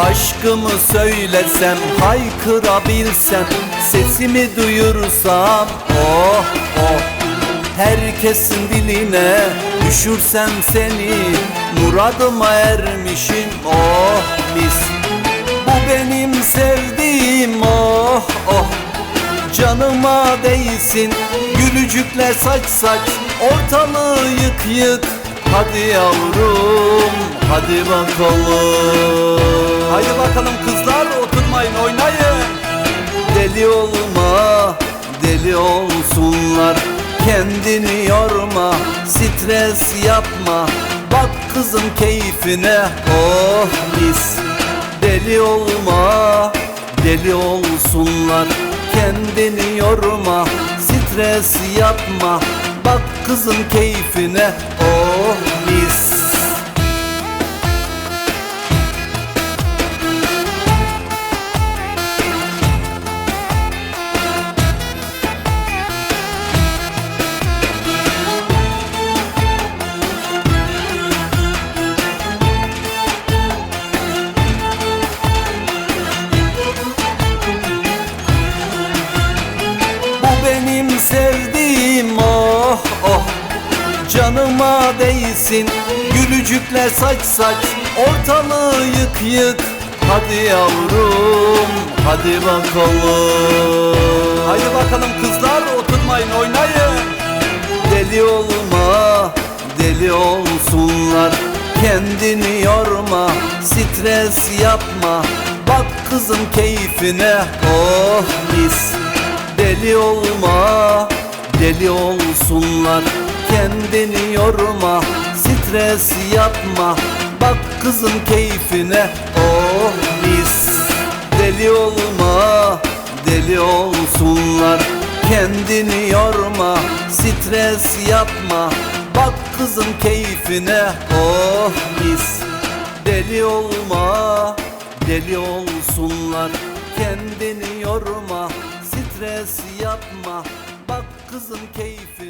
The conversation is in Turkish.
Aşkımı söylesem, haykırabilsem Sesimi duyursam, oh oh. Herkesin diline düşürsem seni Muradıma ermişim, oh mis. Bu benim sevdiğim, oh oh. Canıma değsin Gülücükler saç saç Ortalığı yık yık. Hadi yavrum Hadi bakalım Haydi bakalım kızlar oturmayın oynayın. Deli olma Deli olsunlar. Kendini yorma Stres yapma. Bak kızım keyfine Oh mis. Deli olma Deli olsunlar. Kendini yorma Stres yapma. Bak kızın keyfine Oh mis benim sevdiğim oh oh. Canıma değsin Gülücükler saç saç Ortalığı yık yık. Hadi yavrum Hadi bakalım. Haydi bakalım kızlar oturmayın oynayın. Deli olma Deli olsunlar. Kendini yorma Stres yapma. Bak kızım keyfine Oh mis Deli olma, deli olsunlar. Kendini yorma, stres yapma. Bak kızın keyfine, oh mis. Deli olma, deli olsunlar. Kendini yorma, stres yapma. Bak kızın keyfine, oh mis. Deli olma, deli olsunlar. Kendini yorma, stres yapma. Bak kızın keyfine